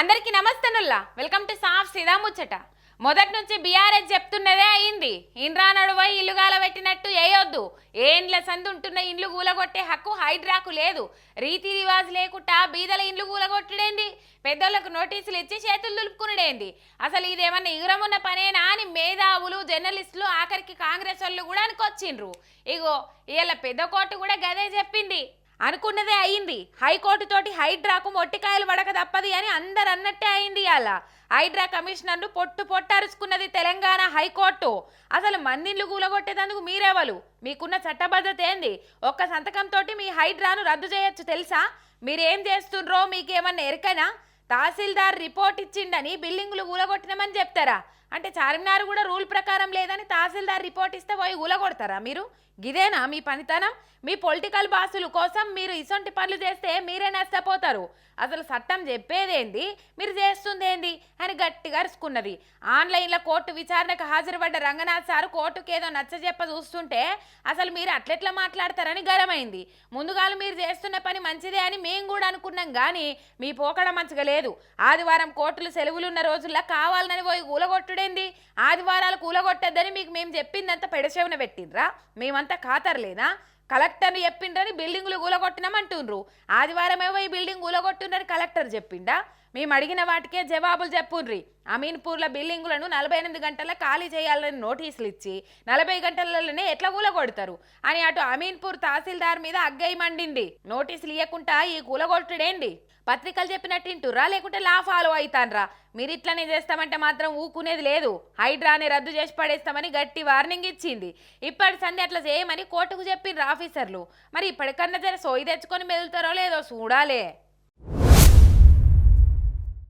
అందరికీ నమస్తనుల్లా. Welcome to సాఫ్ సిదా ముచ్చట. మొదటి నుంచి బీఆర్ఎస్ చెప్తున్నదే అయింది. ఇండ్రా నడువై ఇల్లు పెట్టినట్టు వేయొద్దు ఏండ్ల సందు ఉంటున్న ఇండ్లు కూలగొట్టే హక్కు హైడ్రాకు లేదు. రీతి రివాజ్ లేకుండా బీదల ఇండ్లు కూలగొట్టుడేంది పెద్దోళ్ళకు నోటీసులు ఇచ్చి చేతులు దులుపుకునుడేంది? అసలు ఇదేమన్నా ఇగురమున్న పనేనా అని మేధావులు జర్నలిస్టులు ఆఖరికి కాంగ్రెస్ వాళ్ళు కూడా అనుకొచ్చిండ్రు. ఇగో ఇవాళ పెద్ద కోర్టు కూడా గదే చెప్పింది. అనుకున్నదే అయింది. హైకోర్టు తోటి హైడ్రాకు మొట్టికాయలు పడక తప్పది అని అందరు అన్నట్టే అయింది అలా హైడ్రా కమిషనర్ను పొట్టు పొట్టరుచుకున్నది తెలంగాణ హైకోర్టు. అసలు మందిళ్ళు కూలగొట్టేటందుకు మీరేవలు? మీకున్న చట్టబద్ధత ఏంది? ఒక్క సంతకంతో మీ హైడ్రాను రద్దు చేయొచ్చు తెలుసా? మీరేం చేస్తుండ్రో మీకేమన్నా ఎరకనా? తహసీల్దార్ రిపోర్ట్ ఇచ్చిండని బిల్డింగులు కూలగొట్టినామని చెప్తారా? అంటే చార్మినార్ కూడా రూల్ ప్రకారం లేదని తహసీల్దార్ రిపోర్ట్ ఇస్తే పోయి ఊలగొడతారా మీరు? గిదేనా మీ పనితనం? మీ పొలిటికల్ బాసులు కోసం మీరు ఇసొంటి పనులు చేస్తే మీరే నష్టపోతారు. అసలు చట్టం చెప్పేదేంది? మీరు చేస్తుందేంది? అని గట్టిగా అరుచుకున్నది ఆన్లైన్లో కోర్టు విచారణకు హాజరుపడ్డ రంగనాథ్ సారు కోర్టుకి ఏదో నచ్చజెప్ప చూస్తుంటే అసలు మీరు అట్లెట్లా మాట్లాడతారని గరమైంది. ముందుగాలు మీరు చేస్తున్న పని మంచిదే అని మేము కూడా అనుకున్నాం కానీ మీ పోకడ మంచిగా లేదు. ఆదివారం కోర్టులు సెలవులున్న రోజుల్లో కావాలని పోయి ఇప్పుడేంది ఆదివారాలు కూలగొట్టద్దని మీకు మేము చెప్పిందంతా పెడచెవిన పెట్టిండ్రా? మేమంతా ఖాతర్లేదా కలెక్టర్ని చెప్పిండ్రని బిల్డింగులు కూలగొట్టినామంటుండ్రు ఆదివారం ఏవో ఈ బిల్డింగ్ కూలగొట్టిండ్రని కలెక్టర్ చెప్పిండా? మేము అడిగిన వాటికే జవాబులు చెప్పుండ్రి. అమీన్పూర్ల బిల్డింగులను నలభై ఎనిమిది గంటల ఖాళీ చేయాలని నోటీసులు ఇచ్చి నలభై గంటలలోనే ఎట్లా కూలగొడతారు అని అటు అమీన్పూర్ తహసీల్దార్ మీద అగ్గై మండింది నోటీసులు ఇవ్వకుండా ఈ కూలగొట్టుడేంది పత్రికలు చెప్పినట్టు వింటుర్రా లేకుంటే లా ఫాలో అవుతాన్రా మీరు ఇట్లనే చేస్తామంటే మాత్రం ఊకునేది లేదు. హైడ్రాని రద్దు చేసి పడేస్తామని గట్టి వార్నింగ్ ఇచ్చింది ఇప్పటి సంధి అట్లా చేయమని కోర్టుకు చెప్పిండ్రు ఆఫీసర్లు. మరి ఇప్పటికన్నా జర సోయి తెచ్చుకొని మెదులుతారో లేదో చూడాలే.